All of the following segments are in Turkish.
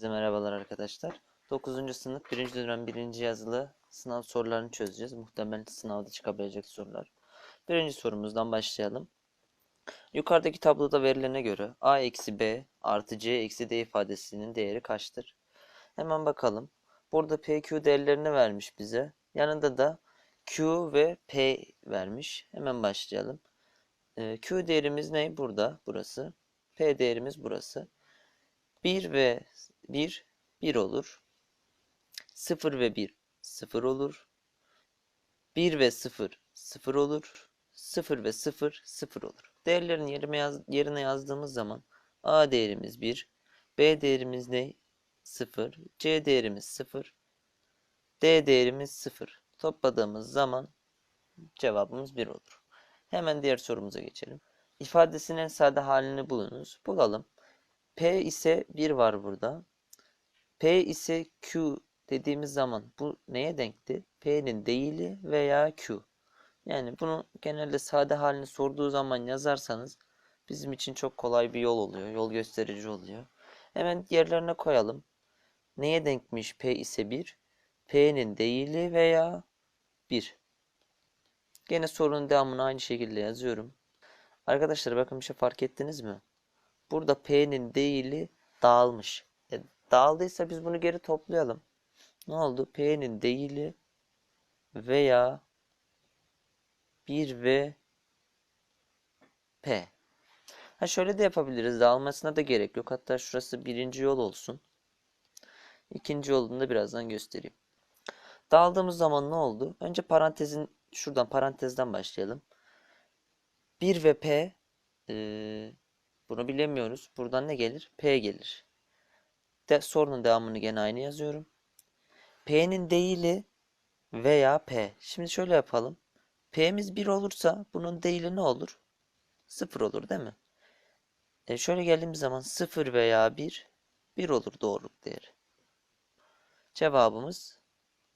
Herkese merhabalar arkadaşlar. 9. sınıf 1. dönem 1. yazılı sınav sorularını çözeceğiz. Muhtemelen sınavda çıkabilecek sorular. Birinci sorumuzdan başlayalım. Yukarıdaki tabloda verilene göre a eksi b artı c eksi d ifadesinin değeri kaçtır? Hemen bakalım. Burada pq değerlerini vermiş bize. Yanında da q ve p vermiş. Hemen başlayalım. Ee, q değerimiz ne? Burada, burası. p değerimiz burası. 1 ve 1 1 olur. 0 ve 1 0 olur. 1 ve 0 0 olur. 0 ve 0 0 olur. Değerlerin yerine, yaz, yerine yazdığımız zaman A değerimiz 1, B değerimiz ne? 0, C değerimiz 0, D değerimiz 0. Topladığımız zaman cevabımız 1 olur. Hemen diğer sorumuza geçelim. İfadesinin sade halini bulunuz. Bulalım. P ise 1 var burada. P ise Q dediğimiz zaman bu neye denkti? P'nin değili veya Q. Yani bunu genelde sade halini sorduğu zaman yazarsanız bizim için çok kolay bir yol oluyor. Yol gösterici oluyor. Hemen yerlerine koyalım. Neye denkmiş P ise 1? P'nin değili veya 1. Gene sorunun devamını aynı şekilde yazıyorum. Arkadaşlar bakın bir şey fark ettiniz mi? Burada P'nin değili dağılmış. E, dağıldıysa biz bunu geri toplayalım. Ne oldu? P'nin değili veya 1 ve P. Ha şöyle de yapabiliriz. Dağılmasına da gerek yok. Hatta şurası birinci yol olsun. İkinci yolunu da birazdan göstereyim. Dağıldığımız zaman ne oldu? Önce parantezin şuradan parantezden başlayalım. 1 ve P e, bunu bilemiyoruz. Buradan ne gelir? P gelir. De, sorunun devamını gene aynı yazıyorum. P'nin değili veya P. Şimdi şöyle yapalım. P'miz 1 olursa bunun değili ne olur? 0 olur değil mi? E şöyle geldiğimiz zaman 0 veya 1 1 olur doğruluk değeri. Cevabımız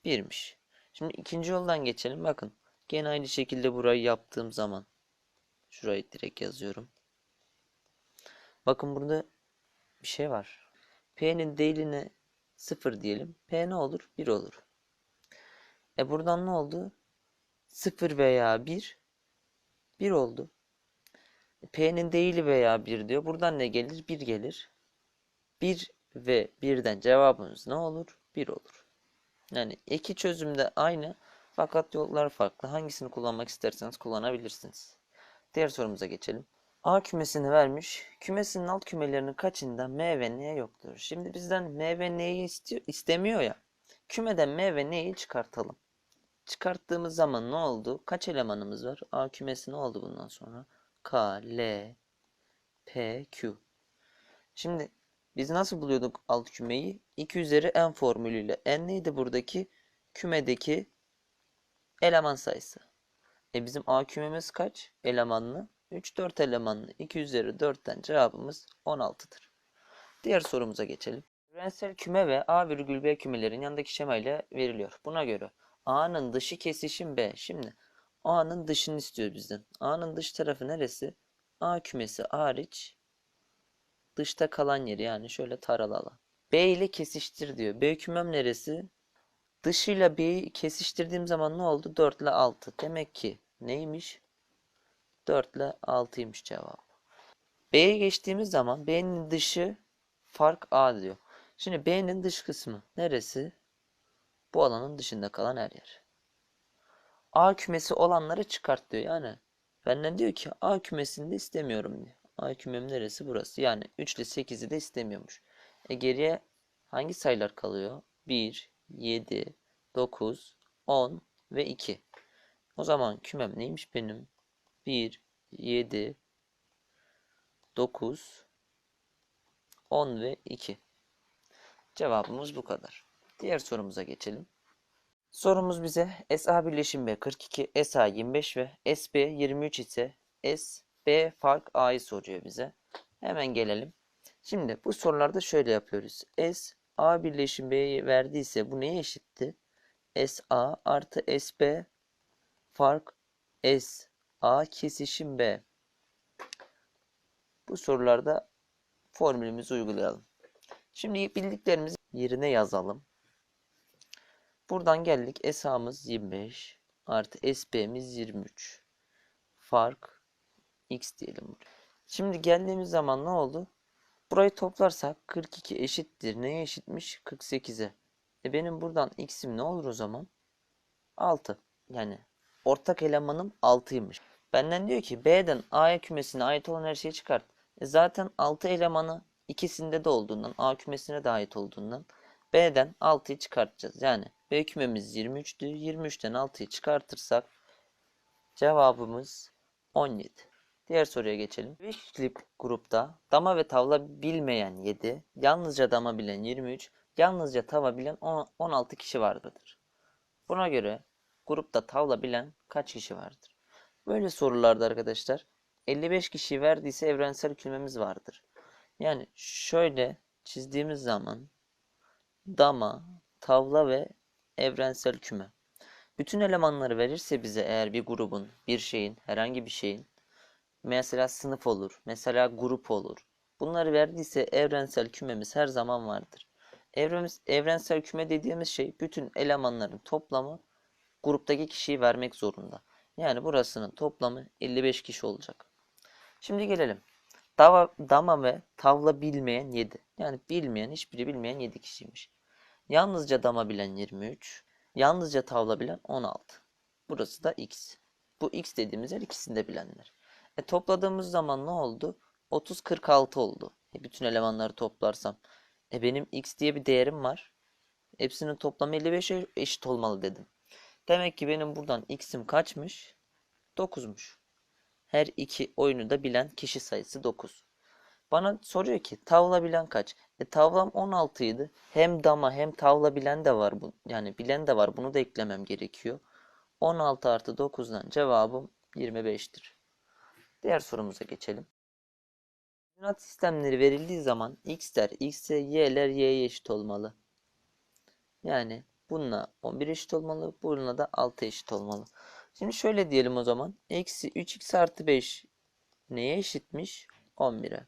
1'miş. Şimdi ikinci yoldan geçelim. Bakın gene aynı şekilde burayı yaptığım zaman şurayı direkt yazıyorum. Bakın burada bir şey var. P'nin değiline 0 diyelim. P ne olur? 1 olur. E buradan ne oldu? 0 veya 1 1 oldu. P'nin değili veya 1 diyor. Buradan ne gelir? 1 gelir. 1 ve 1'den cevabımız ne olur? 1 olur. Yani iki çözümde aynı fakat yollar farklı. Hangisini kullanmak isterseniz kullanabilirsiniz. Diğer sorumuza geçelim. A kümesini vermiş. Kümesinin alt kümelerinin kaçında M ve N yoktur. Şimdi bizden M ve N'yi istiyor, istemiyor ya. Kümeden M ve N'yi çıkartalım. Çıkarttığımız zaman ne oldu? Kaç elemanımız var? A kümesi ne oldu bundan sonra? K, L, P, Q. Şimdi biz nasıl buluyorduk alt kümeyi? 2 üzeri n formülüyle. N neydi buradaki? Kümedeki eleman sayısı. E bizim A kümemiz kaç? Elemanlı. 3, 4 elemanlı 2 üzeri 4'ten cevabımız 16'dır. Diğer sorumuza geçelim. Evrensel küme ve A virgül B kümelerin yanındaki şema ile veriliyor. Buna göre A'nın dışı kesişim B. Şimdi A'nın dışını istiyor bizden. A'nın dış tarafı neresi? A kümesi hariç dışta kalan yeri yani şöyle taralı alan. B ile kesiştir diyor. B kümem neresi? Dışıyla B'yi kesiştirdiğim zaman ne oldu? 4 ile 6. Demek ki neymiş? 4 ile 6'ymış cevap. B'ye geçtiğimiz zaman B'nin dışı fark A diyor. Şimdi B'nin dış kısmı neresi? Bu alanın dışında kalan her yer. A kümesi olanları çıkart diyor. Yani benden diyor ki A kümesini de istemiyorum diyor. A kümem neresi? Burası. Yani 3 ile 8'i de istemiyormuş. E geriye hangi sayılar kalıyor? 1, 7, 9, 10 ve 2. O zaman kümem neymiş benim? 1, 7, 9, 10 ve 2. Cevabımız bu kadar. Diğer sorumuza geçelim. Sorumuz bize SA birleşim B 42, SA 25 ve SB 23 ise SB fark A'yı soruyor bize. Hemen gelelim. Şimdi bu sorularda şöyle yapıyoruz. S A birleşim B'yi verdiyse bu neye eşitti? SA artı SB fark S A kesişim B. Bu sorularda formülümüzü uygulayalım. Şimdi bildiklerimizi yerine yazalım. Buradan geldik. SA'mız 25 artı SB'miz 23. Fark x diyelim. Şimdi geldiğimiz zaman ne oldu? Burayı toplarsak 42 eşittir. Neye eşitmiş? 48'e. E benim buradan x'im ne olur o zaman? 6. Yani ortak elemanım 6'ymış. Benden diyor ki B'den A kümesine ait olan her şeyi çıkart. E zaten 6 elemanı ikisinde de olduğundan, A kümesine de ait olduğundan B'den 6'yı çıkartacağız. Yani B kümemiz 23'tü. 23'ten 6'yı çıkartırsak cevabımız 17. Diğer soruya geçelim. 5 kişilik grupta dama ve tavla bilmeyen 7, yalnızca dama bilen 23, yalnızca tava bilen 10 16 kişi vardır. Buna göre grupta tavla bilen kaç kişi vardır? Böyle sorularda arkadaşlar 55 kişi verdiyse evrensel kümemiz vardır. Yani şöyle çizdiğimiz zaman dama, tavla ve evrensel küme. Bütün elemanları verirse bize eğer bir grubun, bir şeyin, herhangi bir şeyin mesela sınıf olur, mesela grup olur. Bunları verdiyse evrensel kümemiz her zaman vardır. Evremiz, evrensel küme dediğimiz şey bütün elemanların toplamı gruptaki kişiyi vermek zorunda. Yani burasının toplamı 55 kişi olacak. Şimdi gelelim. Dava, dama ve tavla bilmeyen 7. Yani bilmeyen, hiçbiri bilmeyen 7 kişiymiş. Yalnızca dama bilen 23. Yalnızca tavla bilen 16. Burası da x. Bu x dediğimiz yer ikisini de bilenler. E topladığımız zaman ne oldu? 30 46 oldu. E bütün elemanları toplarsam. E benim x diye bir değerim var. Hepsinin toplamı 55'e eşit olmalı dedim. Demek ki benim buradan x'im kaçmış? 9'muş. Her iki oyunu da bilen kişi sayısı 9. Bana soruyor ki tavla bilen kaç? E tavlam 16 idi. Hem dama hem tavla bilen de var. Bu, yani bilen de var. Bunu da eklemem gerekiyor. 16 artı 9'dan cevabım 25'tir. Diğer sorumuza geçelim. Koordinat sistemleri verildiği zaman x'ler x'e, y'ler y'ye eşit olmalı. Yani bununla 11 eşit olmalı. Bununla da 6 eşit olmalı. Şimdi şöyle diyelim o zaman. Eksi 3x artı 5 neye eşitmiş? 11'e.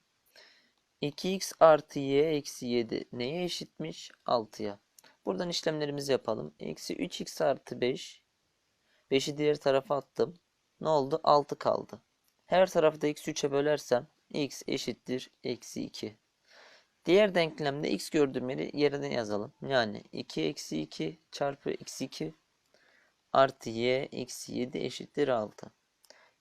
2x artı y eksi 7 neye eşitmiş? 6'ya. Buradan işlemlerimizi yapalım. Eksi 3x artı 5. 5'i diğer tarafa attım. Ne oldu? 6 kaldı. Her tarafı da eksi 3'e bölersem x eşittir eksi 2. Diğer denklemde x gördüğüm yeri yerine yazalım. Yani 2 eksi 2 çarpı eksi 2 artı y eksi 7 eşittir 6.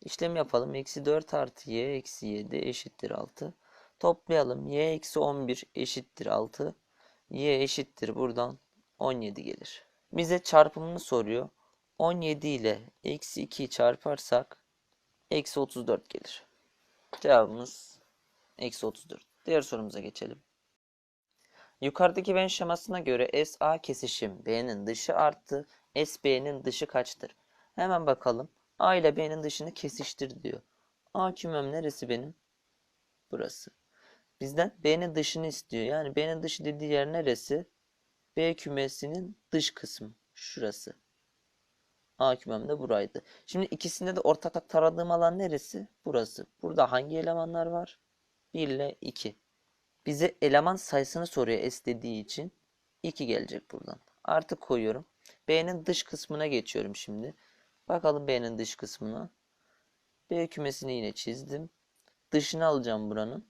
İşlem yapalım. Eksi 4 artı y eksi 7 eşittir 6. Toplayalım. y eksi 11 eşittir 6. y eşittir buradan 17 gelir. Bize çarpımını soruyor. 17 ile eksi 2'yi çarparsak eksi 34 gelir. Cevabımız eksi 34. Diğer sorumuza geçelim. Yukarıdaki Venn şemasına göre SA kesişim B'nin dışı arttı. SB'nin dışı kaçtır? Hemen bakalım. A ile B'nin dışını kesiştir diyor. A kümem neresi benim? Burası. Bizden B'nin dışını istiyor. Yani B'nin dışı dediği yer neresi? B kümesinin dış kısmı. Şurası. A kümem de buraydı. Şimdi ikisinde de ortak taradığım alan neresi? Burası. Burada hangi elemanlar var? 1 ile 2. Bize eleman sayısını soruyor S dediği için. 2 gelecek buradan. Artık koyuyorum. B'nin dış kısmına geçiyorum şimdi. Bakalım B'nin dış kısmına. B kümesini yine çizdim. Dışını alacağım buranın.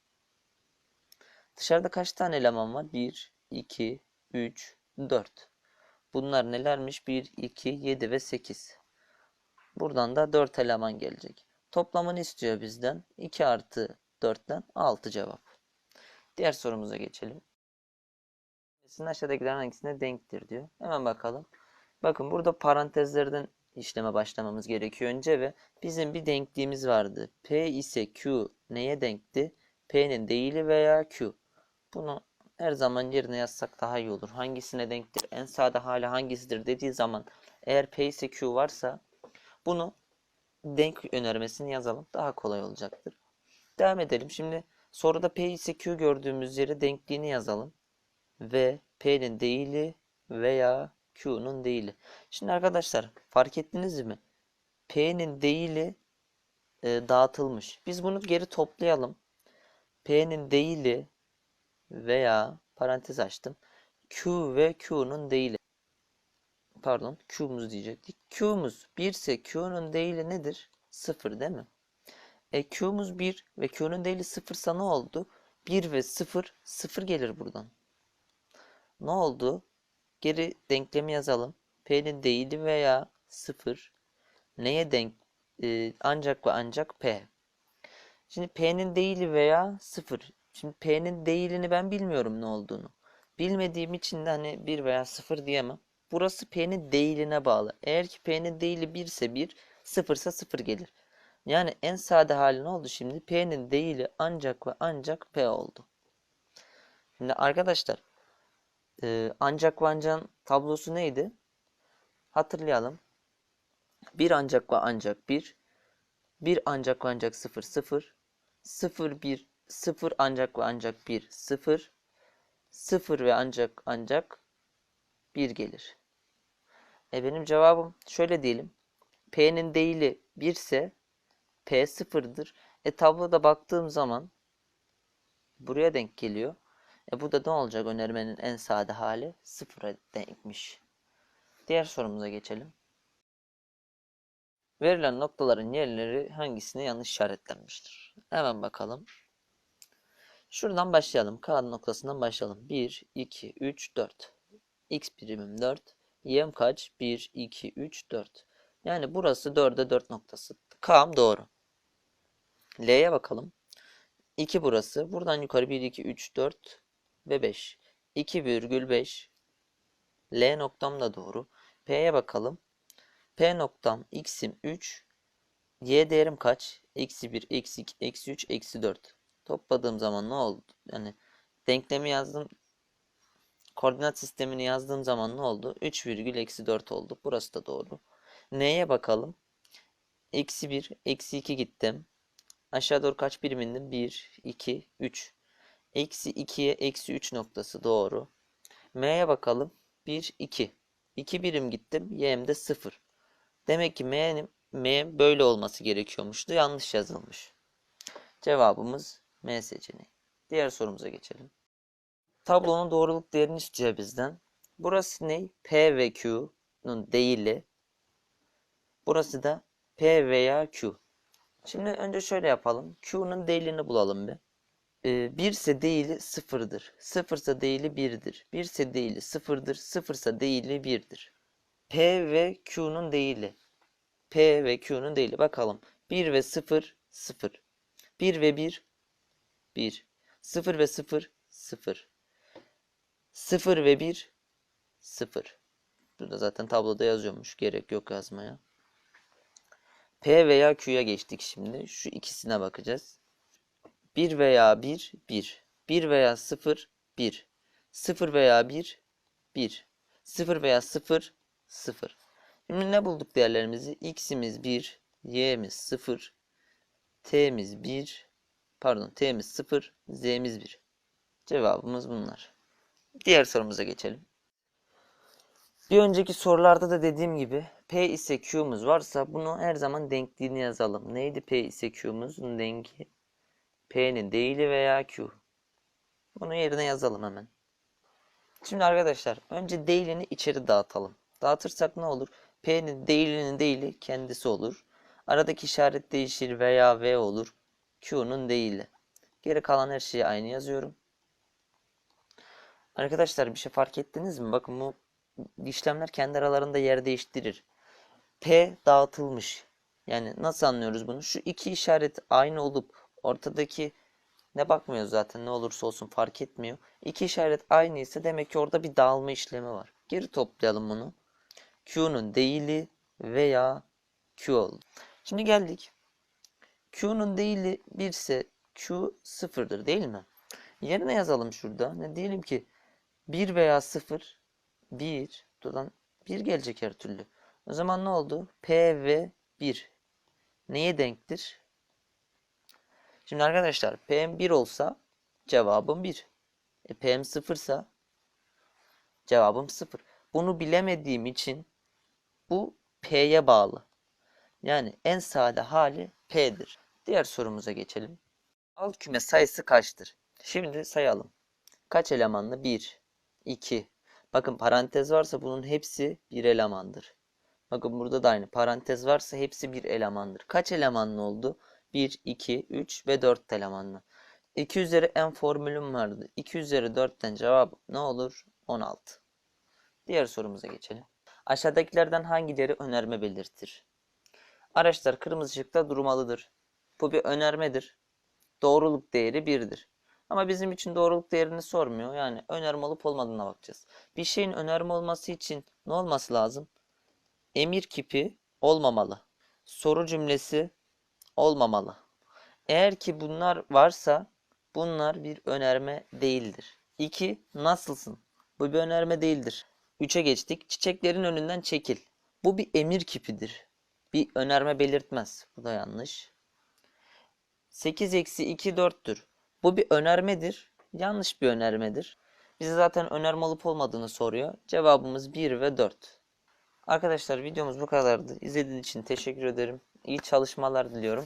Dışarıda kaç tane eleman var? 1, 2, 3, 4. Bunlar nelermiş? 1, 2, 7 ve 8. Buradan da 4 eleman gelecek. Toplamını istiyor bizden. 2 artı 4'ten 6 cevap. Diğer sorumuza geçelim. Sizin aşağıdakilerin hangisine denktir diyor. Hemen bakalım. Bakın burada parantezlerden işleme başlamamız gerekiyor önce ve bizim bir denkliğimiz vardı. P ise Q neye denkti? P'nin değili veya Q. Bunu her zaman yerine yazsak daha iyi olur. Hangisine denktir? En sade hali hangisidir dediği zaman eğer P ise Q varsa bunu denk önermesini yazalım. Daha kolay olacaktır. Devam edelim. Şimdi soruda P ise Q gördüğümüz yere denkliğini yazalım. Ve P'nin değili veya Q'nun değili. Şimdi arkadaşlar fark ettiniz mi? P'nin değili e, dağıtılmış. Biz bunu geri toplayalım. P'nin değili veya Parantez açtım. Q ve Q'nun değili. Pardon Q'muz diyecektik. Q'muz 1 ise Q'nun değili nedir? 0 değil mi? E Q'muz 1 ve Q'nun değili 0 ise ne oldu? 1 ve 0 0 gelir buradan. Ne oldu? Geri denklemi yazalım. P'nin değili veya 0 neye denk? e, ancak ve ancak P. Şimdi P'nin değili veya 0. Şimdi P'nin değilini ben bilmiyorum ne olduğunu. Bilmediğim için de hani 1 veya 0 diyemem. Burası P'nin değiline bağlı. Eğer ki P'nin değili 1 ise 1, 0 ise 0 gelir. Yani en sade hali ne oldu şimdi? P'nin değili ancak ve ancak P oldu. Şimdi arkadaşlar e, ancak ve ancak tablosu neydi? Hatırlayalım. 1 ancak ve ancak 1. 1 ancak ve ancak 0 0. 0 1 0 ancak ve ancak 1 0. 0 ve ancak ancak 1 gelir. E benim cevabım şöyle diyelim. P'nin değili 1 ise P 0'dır. E tabloda baktığım zaman buraya denk geliyor. E bu da ne olacak önermenin en sade hali? 0'a denkmiş. Diğer sorumuza geçelim. Verilen noktaların yerleri hangisine yanlış işaretlenmiştir? Hemen bakalım. Şuradan başlayalım. K noktasından başlayalım. 1, 2, 3, 4. X birimim 4. Y'm kaç? 1, 2, 3, 4. Yani burası 4'e 4 noktası. K'm doğru. L'ye bakalım. 2 burası. Buradan yukarı 1, 2, 3, 4 ve 5. 2,5. L noktam da doğru. P'ye bakalım. P noktam x'im 3. Y değerim kaç? Eksi 1, eksi 2, eksi 3, eksi 4. Topladığım zaman ne oldu? Yani denklemi yazdım. Koordinat sistemini yazdığım zaman ne oldu? 3 virgül eksi 4 oldu. Burası da doğru. N'ye bakalım. Eksi 1, eksi 2 gittim. Aşağı doğru kaç birim indim? 1, 2, 3. Eksi 2'ye eksi 3 noktası doğru. M'ye bakalım. 1, 2. 2 birim gittim. Y'm de 0. Demek ki M'nin M böyle olması gerekiyormuştu. Yanlış yazılmış. Cevabımız M seçeneği. Diğer sorumuza geçelim. Tablonun doğruluk değerini istiyor bizden. Burası ne? P ve Q'nun değili. Burası da P veya Q. Şimdi önce şöyle yapalım. Q'nun değilini bulalım bir. 1 ise değili 0'dır. 0 ise değili 1'dir. 1 ise değili 0'dır. 0 ise değili 1'dir. P ve Q'nun değili. P ve Q'nun değili. Bakalım. 1 ve 0, 0. 1 ve 1, 1. 0 ve 0, 0. 0 ve 1, 0. Burada zaten tabloda yazıyormuş. Gerek yok yazmaya. P veya Q'ya geçtik şimdi. Şu ikisine bakacağız. 1 veya 1, 1. 1 veya 0, 1. 0 veya 1, 1. 0 veya 0, 0. Şimdi ne bulduk değerlerimizi? X'imiz 1, Y'miz 0, T'miz 1, pardon T'miz 0, Z'miz 1. Cevabımız bunlar. Diğer sorumuza geçelim. Bir önceki sorularda da dediğim gibi P ise Q'muz varsa bunu her zaman denkliğini yazalım. Neydi P ise Q'muzun dengi? P'nin değili veya Q. Bunu yerine yazalım hemen. Şimdi arkadaşlar önce değilini içeri dağıtalım. Dağıtırsak ne olur? P'nin değilinin değili kendisi olur. Aradaki işaret değişir veya V olur. Q'nun değili. Geri kalan her şeyi aynı yazıyorum. Arkadaşlar bir şey fark ettiniz mi? Bakın bu işlemler kendi aralarında yer değiştirir. P dağıtılmış. Yani nasıl anlıyoruz bunu? Şu iki işaret aynı olup ortadaki ne bakmıyoruz zaten ne olursa olsun fark etmiyor. İki işaret aynı ise demek ki orada bir dağılma işlemi var. Geri toplayalım bunu. Q'nun değili veya Q oldu. Şimdi geldik. Q'nun değili 1 ise Q sıfırdır değil mi? Yerine yazalım şurada. Ne diyelim ki 1 veya 0 1 buradan 1 gelecek her türlü. O zaman ne oldu? P ve 1 neye denktir? Şimdi arkadaşlar PM 1 olsa cevabım 1. E, PM 0 ise cevabım 0. Bunu bilemediğim için bu P'ye bağlı. Yani en sade hali P'dir. Diğer sorumuza geçelim. Alt küme sayısı kaçtır? Şimdi sayalım. Kaç elemanlı? 1, 2. Bakın parantez varsa bunun hepsi bir elemandır. Bakın burada da aynı. Parantez varsa hepsi bir elemandır. Kaç elemanlı oldu? 1, 2, 3 ve 4 elemanlı. 2 üzeri n formülüm vardı. 2 üzeri 4'ten cevap ne olur? 16. Diğer sorumuza geçelim. Aşağıdakilerden hangileri önerme belirtir? Araçlar kırmızı ışıkta durmalıdır. Bu bir önermedir. Doğruluk değeri 1'dir. Ama bizim için doğruluk değerini sormuyor. Yani önerme olup olmadığına bakacağız. Bir şeyin önerme olması için ne olması lazım? Emir kipi olmamalı. Soru cümlesi olmamalı. Eğer ki bunlar varsa bunlar bir önerme değildir. 2. Nasılsın? Bu bir önerme değildir. 3'e geçtik. Çiçeklerin önünden çekil. Bu bir emir kipidir. Bir önerme belirtmez. Bu da yanlış. 8 eksi 2 4'tür. Bu bir önermedir. Yanlış bir önermedir. Bize zaten önerme olup olmadığını soruyor. Cevabımız 1 ve 4. Arkadaşlar videomuz bu kadardı. İzlediğiniz için teşekkür ederim. İyi çalışmalar diliyorum.